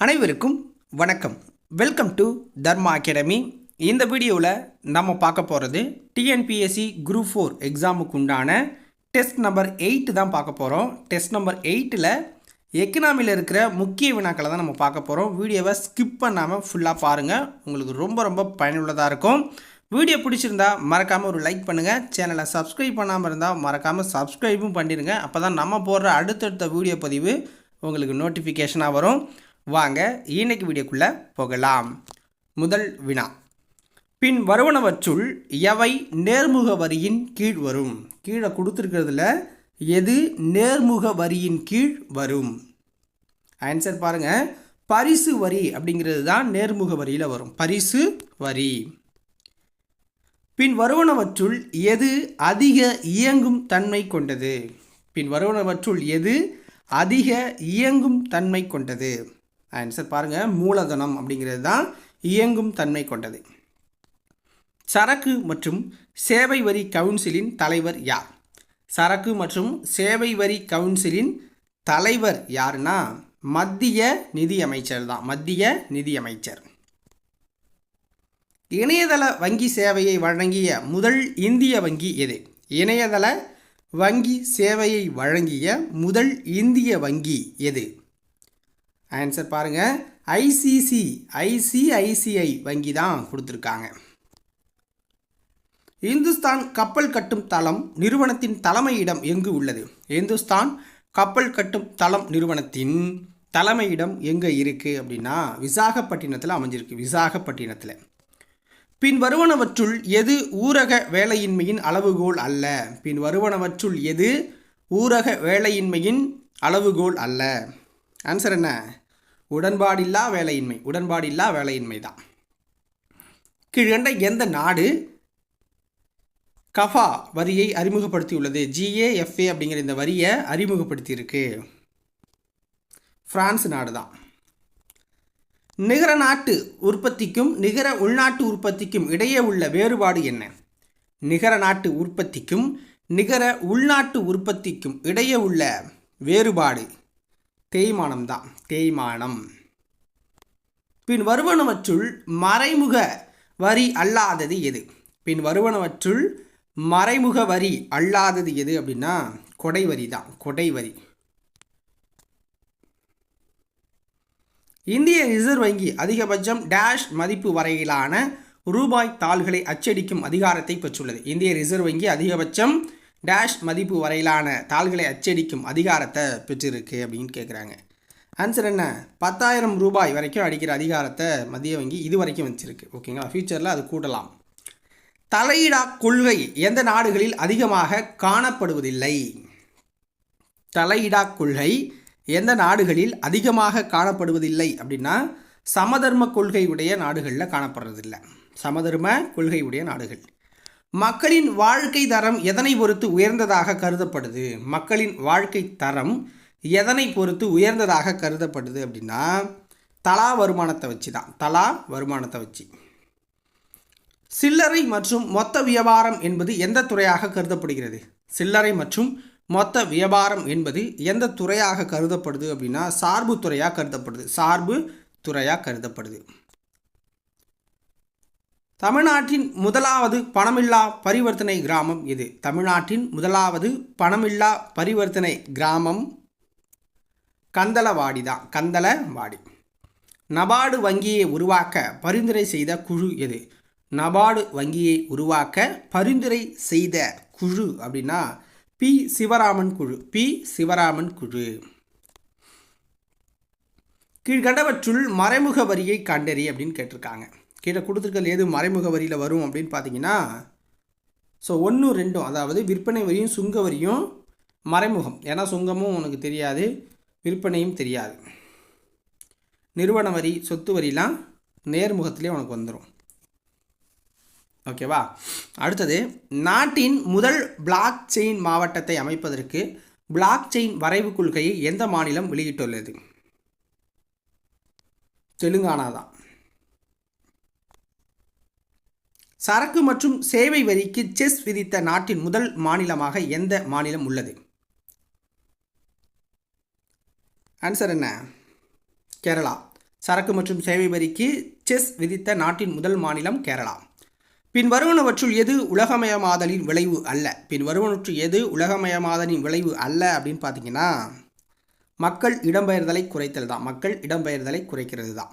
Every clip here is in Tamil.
அனைவருக்கும் வணக்கம். வெல்கம் டு தர்மா அகாடமி இந்த வீடியோவில் நம்ம பார்க்க போகிறது டிஎன்பிஎஸ்சி குரூப் ஃபோர் எக்ஸாமுக்கு உண்டான டெஸ்ட் நம்பர் எயிட்டு தான் பார்க்க போகிறோம் டெஸ்ட் நம்பர் எயிட்டில் எக்கனாமியில் இருக்கிற முக்கிய வினாக்களை தான் நம்ம பார்க்க போகிறோம் வீடியோவை ஸ்கிப் பண்ணாமல் ஃபுல்லாக பாருங்கள் உங்களுக்கு ரொம்ப ரொம்ப பயனுள்ளதாக இருக்கும். வீடியோ பிடிச்சிருந்தா மறக்காமல் ஒரு லைக் பண்ணுங்கள் சேனலை சப்ஸ்கிரைப் பண்ணாமல் இருந்தால் மறக்காமல் சப்ஸ்கிரைபும் பண்ணிடுங்க அப்போ தான் நம்ம போடுற அடுத்தடுத்த வீடியோ பதிவு உங்களுக்கு நோட்டிஃபிகேஷனாக வரும். வாங்க இன்னைக்கு வீடியோக்குள்ளே போகலாம். முதல் வினா. பின் வருவனவற்றுள் எவை நேர்முக வரியின் கீழ் வரும்? கீழே கொடுத்துருக்கிறதுல எது நேர்முக வரியின் கீழ் வரும்? ஆன்சர் பாருங்கள் பரிசு வரி அப்படிங்கிறது தான் நேர்முக வரியில் வரும். பரிசு வரி. பின் வருவனவற்றுள் எது அதிக இயங்கும் தன்மை கொண்டது? பின் வருவனவற்றுள் எது அதிக இயங்கும் தன்மை கொண்டது? ஆன்சர் பாருங்கள் மூலதனம் அப்படிங்கிறது தான் இயங்கும் தன்மை கொண்டது. சரக்கு மற்றும் சேவை வரி கவுன்சிலின் தலைவர் யார்? சரக்கு மற்றும் சேவை வரி கவுன்சிலின் தலைவர் யாருன்னா மத்திய நிதியமைச்சர் தான். மத்திய நிதியமைச்சர் இணையதள வங்கி சேவையை வழங்கிய முதல் இந்திய வங்கி எது? இணையதள வங்கி சேவையை வழங்கிய முதல் இந்திய வங்கி எது? ஆன்சர் பாருங்க. ஐசிசி ஐசிஐசிஐ வங்கி தான் கொடுத்துருக்காங்க. இந்துஸ்தான் கப்பல் கட்டும் தளம் நிறுவனத்தின் தலைமையிடம் எங்கு உள்ளது? இந்துஸ்தான் கப்பல் கட்டும் தளம் நிறுவனத்தின் தலைமையிடம் எங்கே இருக்குது அப்படின்னா விசாகப்பட்டினத்தில் அமைஞ்சிருக்கு விசாகப்பட்டினத்தில். பின் வருவனவற்றுள் எது ஊரக வேலையின்மையின் அளவுகோல் அல்ல? பின் வருவனவற்றுள் எது ஊரக வேலையின்மையின் அளவுகோல் அல்ல? ஆன்சர் என்ன? உடன்பாடில்லா வேலையின்மை. உடன்பாடில்லா வேலையின்மை தான் கீழ்கண்ட எந்த நாடு கஃபா வரியை அறிமுகப்படுத்தியுள்ளது? ஜிஏஎஃப்ஏ அப்படிங்கிற இந்த வரியை அறிமுகப்படுத்தியிருக்கு. ஃப்ரான்ஸ் நாடு தான் நிகர நாட்டு உற்பத்திக்கும் நிகர உள்நாட்டு உற்பத்திக்கும் இடையே உள்ள வேறுபாடு என்ன? நிகர நாட்டு உற்பத்திக்கும் நிகர உள்நாட்டு உற்பத்திக்கும் இடையே உள்ள வேறுபாடு. தேய்மானம் தான் தேய்மானம். பின் வருவனவற்றுள் மறைமுக வரி அல்லாதது எது? பின் வருவனவற்றுள் மறைமுக வரி அல்லாதது எது அப்படின்னா கொடை வரி தான் கொடை வரி. இந்திய ரிசர்வ் வங்கி அதிகபட்சம் டேஷ் மதிப்பு வரையிலான ரூபாய் தாள்களை அச்சடிக்கும் அதிகாரத்தை பெற்றுள்ளது. இந்திய ரிசர்வ் வங்கி அதிகபட்சம் டேஷ் மதிப்பு வரையிலான தாள்களை அச்சடிக்கும் அதிகாரத்தை பெற்றிருக்கு அப்படின்னு கேட்குறாங்க ஆன்சர் என்ன? பத்தாயிரம் ரூபாய் வரைக்கும் அடிக்கிற அதிகாரத்தை மத்திய வங்கி இது வரைக்கும் வச்சுருக்கு ஓகேங்களா ஃபியூச்சரில் அது கூட்டலாம். தலையிடா கொள்கை எந்த நாடுகளில் அதிகமாக காணப்படுவதில்லை? தலையிடா கொள்கை எந்த நாடுகளில் அதிகமாக காணப்படுவதில்லை அப்படின்னா சமதர்ம கொள்கை உடைய நாடுகளில் காணப்படுறதில்லை. சமதர்ம கொள்கை உடைய நாடுகள். மக்களின் வாழ்க்கை தரம் எதனை பொறுத்து உயர்ந்ததாக கருதப்படுது? மக்களின் வாழ்க்கை தரம் எதனை பொறுத்து உயர்ந்ததாக கருதப்படுது அப்படின்னா தலா வருமானத்தை வச்சு தான். தலா வருமானத்தை வச்சு. சில்லறை மற்றும் மொத்த வியாபாரம் என்பது எந்த துறையாக கருதப்படுகிறது? சில்லறை மற்றும் மொத்த வியாபாரம் என்பது எந்த துறையாக கருதப்படுது அப்படின்னா சார்பு துறையாக கருதப்படுது. சார்பு துறையாக கருதப்படுது. தமிழ்நாட்டின் முதலாவது பணமில்லா பரிவர்த்தனை கிராமம் இது. தமிழ்நாட்டின் முதலாவது பணமில்லா பரிவர்த்தனை கிராமம் கந்தளவாடி தான். கந்தளவாடி. நபார்டு வங்கியை உருவாக்க பரிந்துரை செய்த குழு எது? நபார்டு வங்கியை உருவாக்க பரிந்துரை செய்த குழு அப்படின்னா பி. சிவராமன் குழு. பி. சிவராமன் குழு. கீழ்கண்டவற்றுள் மறைமுக வரியை கண்டறி அப்படின்னு கேட்டிருக்காங்க. கீழே கொடுத்துருக்கல் எது மறைமுக வரியில் வரும் அப்படின்னு பார்த்தீங்கன்னா ஸோ ஒன்று ரெண்டும் அதாவது விற்பனை வரியும் சுங்க வரியும் மறைமுகம். ஏன்னா சுங்கமும் உனக்கு தெரியாது விற்பனையும் தெரியாது. நிறுவன வரி சொத்து வரிலாம் நேர்முகத்திலே உனக்கு வந்துடும் ஓகேவா? அடுத்தது நாட்டின் முதல் பிளாக் செயின் மாவட்டத்தை அமைப்பதற்கு பிளாக் செயின் வரைவு கொள்கையை எந்த மாநிலம் வெளியிட்டுள்ளது? தெலுங்கானா தான் சரக்கு மற்றும் சேவை வரிக்கு செஸ் விதித்த நாட்டின் முதல் மாநிலமாக எந்த மாநிலம் உள்ளது? ஆன்சர் என்ன? கேரளா. சரக்கு மற்றும் சேவை வரிக்கு செஸ் விதித்த நாட்டின் முதல் மாநிலம் கேரளா. பின் வருவனவற்றுள் எது உலகமயமாதலின் விளைவு அல்ல? பின் வருவனற்று எது உலகமயமாதலின் விளைவு அல்ல அப்படின்னு பார்த்தீங்கன்னா மக்கள் இடம்பெயர்தலை குறைத்தல் தான். மக்கள் இடம்பெயர்தலை குறைக்கிறது தான்.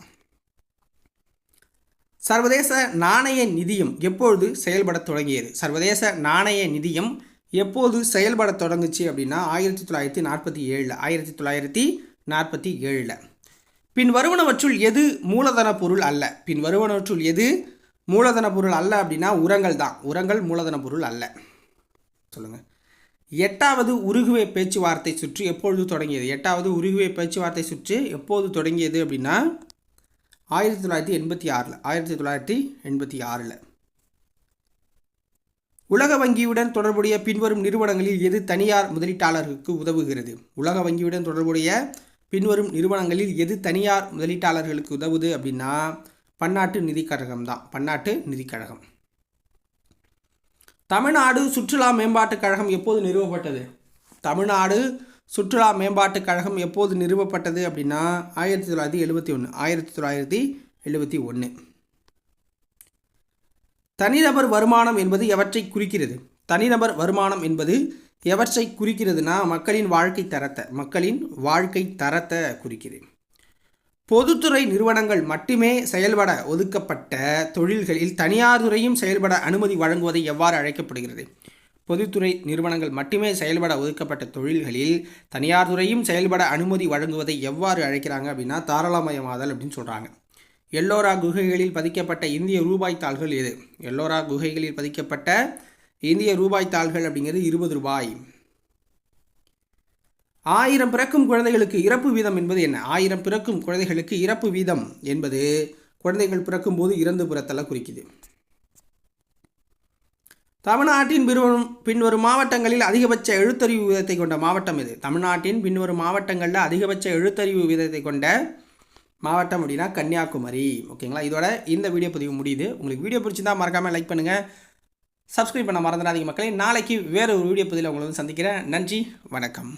சர்வதேச நாணய நிதியம் எப்பொழுது செயல்பட தொடங்கியது? சர்வதேச நாணய நிதியம் எப்போது செயல்பட தொடங்குச்சு அப்படின்னா ஆயிரத்தி தொள்ளாயிரத்தி நாற்பத்தி ஏழில். ஆயிரத்தி தொள்ளாயிரத்தி நாற்பத்தி ஏழில். பின் வருவனவற்றுள் எது மூலதன பொருள் அல்ல? பின் வருவனவற்றுள் எது மூலதன பொருள் அல்ல அப்படின்னா உரங்கள் தான். உரங்கள் மூலதன பொருள் அல்ல. சொல்லுங்கள் எட்டாவது உருகுவே பேச்சுவார்த்தை சுற்று எப்பொழுது தொடங்கியது? எட்டாவது உருகுவே பேச்சுவார்த்தை சுற்று எப்போது தொடங்கியது அப்படின்னா ஆயிரத்தி தொள்ளாயிரத்தி எண்பத்தி ஆறில் ஆயிரத்தி தொள்ளாயிரத்தி எண்பத்தி ஆறில். உலக வங்கியுடன் தொடர்புடைய பின்வரும் நிறுவனங்களில் எது தனியார் முதலீட்டாளர்களுக்கு உதவுகிறது? உலக வங்கியுடன் தொடர்புடைய பின்வரும் நிறுவனங்களில் எது தனியார் முதலீட்டாளர்களுக்கு உதவுது அப்படின்னா பன்னாட்டு நிதிக் கழகம் தான். பன்னாட்டு நிதிக் கழகம் தமிழ்நாடு சுற்றுலா மேம்பாட்டுக் கழகம் எப்போது நிறுவப்பட்டது? தமிழ்நாடு சுற்றுலா மேம்பாட்டுக் கழகம் எப்போது நிறுவப்பட்டது அப்படின்னா ஆயிரத்தி தொள்ளாயிரத்தி எழுபத்தி ஒன்று ஆயிரத்தி தொள்ளாயிரத்தி எழுபத்தி ஒன்று தனிநபர் வருமானம் என்பது எவற்றை குறிக்கிறது? தனிநபர் வருமானம் என்பது எவற்றை குறிக்கிறதுனா மக்களின் வாழ்க்கை தரத்தை மக்களின் வாழ்க்கை தரத்தை குறிக்கிறது. பொதுத்துறை நிறுவனங்கள் மட்டுமே செயல்பட ஒதுக்கப்பட்ட தொழில்களில் தனியார் துறையும் செயல்பட அனுமதி வழங்குவதை எவ்வாறு அழைக்கப்படுகிறது? பொதுத்துறை நிறுவனங்கள் மட்டுமே செயல்பட ஒதுக்கப்பட்ட தொழில்களில் தனியார் துறையும் செயல்பட அனுமதி வழங்குவதை எவ்வாறு அழைக்கிறாங்க அப்படின்னா தாராளமயமாதல் அப்படின்னு சொல்கிறாங்க எல்லோரா குகைகளில் பதிக்கப்பட்ட இந்திய ரூபாய் தாள்கள் எது? எல்லோரா குகைகளில் பதிக்கப்பட்ட இந்திய ரூபாய் தாள்கள் அப்படிங்கிறது இருபது ரூபாய். ஆயிரம் பிறக்கும் குழந்தைகளுக்கு இறப்பு வீதம் என்பது என்ன? ஆயிரம் பிறக்கும் குழந்தைகளுக்கு இறப்பு வீதம் என்பது குழந்தைகள் பிறக்கும்போது இறந்து புறத்தெல்லாம் குறிக்குது. தமிழ்நாட்டின் பின்வரும் பின்வரும் மாவட்டங்களில் அதிகபட்ச எழுத்தறிவு வீதத்தை கொண்ட மாவட்டம் இது. தமிழ்நாட்டின் பின்வரும் மாவட்டங்களில் அதிகபட்ச எழுத்தறிவு வீதத்தை கொண்ட மாவட்டம் அப்படின்னா கன்னியாகுமரி. ஓகேங்களா? இதோட இந்த வீடியோ பதிவு முடியுது. உங்களுக்கு வீடியோ பிடிச்சிருந்தா மறக்காமல் லைக் பண்ணுங்கள் சப்ஸ்கிரைப் பண்ண மறந்துடாதீங்க மக்களே. நாளைக்கு வேறு ஒரு வீடியோ பதிவில் உங்களை வந்து சந்திக்கிறேன். நன்றி. வணக்கம்.